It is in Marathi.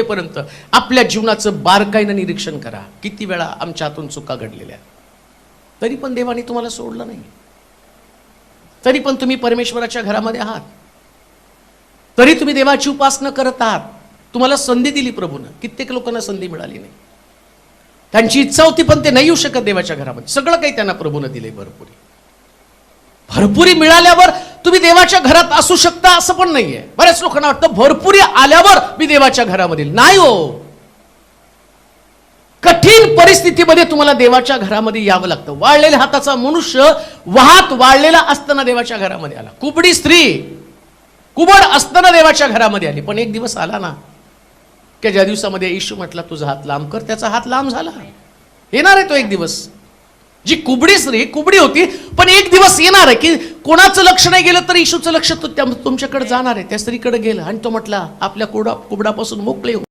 पर्यंत आपल्या जीवनाचं बारकाईनं निरीक्षण करा. किती वेळा आमच्या हातून चुका घडलेल्या तरी पण देवाने तुम्हाला सोडलं नाही. तरी पण तुम्ही परमेश्वराच्या घरामध्ये आहात. तरी तुम्ही देवाची उपासना करत आहात. तुम्हाला संधी दिली प्रभूनं. कित्येक लोकांना संधी मिळाली नाही. त्यांची इच्छा होती पण ते नाही येऊ शकत देवाच्या घरामध्ये. सगळं काही त्यांना प्रभूनं दिले भरपुरी. भरपुरी मिळाल्यावर तुम्ही देवाच्या घरात असू शकता असं पण नाहीये. बऱ्याच लोकांना वाटतं भरपूर आल्यावर मी देवाच्या घरामध्ये नाही हो. कठीण परिस्थितीमध्ये तुम्हाला देवाच्या घरामध्ये यावं लागतं. वाळलेल्या हाताचा मनुष्य वाहत वाळलेला असताना देवाच्या घरामध्ये आला. कुबडी स्त्री कुबड असताना देवाच्या घरामध्ये आली. पण एक दिवस आला ना की ज्या दिवसामध्ये येशू म्हटला तुझा हात लांब कर. त्याचा हात लांब झाला. येणार आहे तो एक दिवस. जी कुबडी स्त्री कुबडी होती पण एक दिवस येणार आहे की कोणाचं लक्ष नाही गेलं तर इशूचं लक्ष त्या- तुमच्याकडे जाणार आहे. त्या स्त्रीकडे गेलं आणि तो म्हटला आपल्या कुडा कुबडापासून मोकळे हो.